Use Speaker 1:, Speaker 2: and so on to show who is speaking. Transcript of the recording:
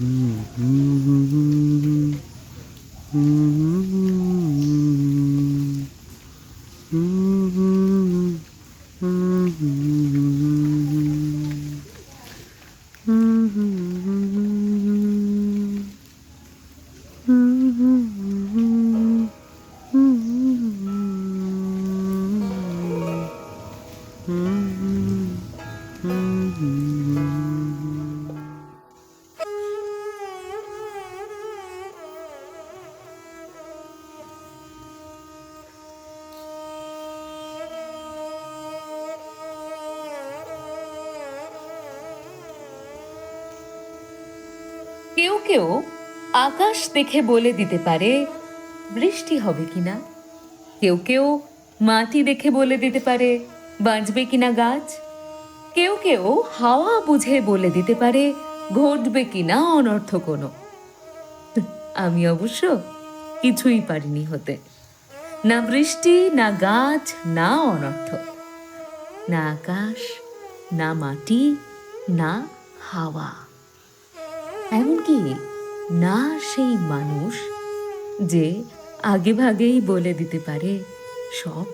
Speaker 1: Mm-hmm. mm-hmm. mm-hmm. mm-hmm. কেউ কেউ আকাশ দেখে বলে দিতে পারে, বৃষ্টি হবে কিনা? কেউ কেউ মাটি দেখে বলে দিতে পারে, বাঁচবে কিনা গাছ? কেউ কেউ হাওয়া বুঝে বলে দিতে পারে, ঘটবে কিনা অনর্থ কোনো? আমি অবশ্য কিছুই পারিনি হতে। না বৃষ্টি, না গাছ, না অনর্থ। না আকাশ, না মাটি, না হাওয়া। এমনকি না সেই মানুষ যে আগে ভাগেই বলে দিতে পারে সব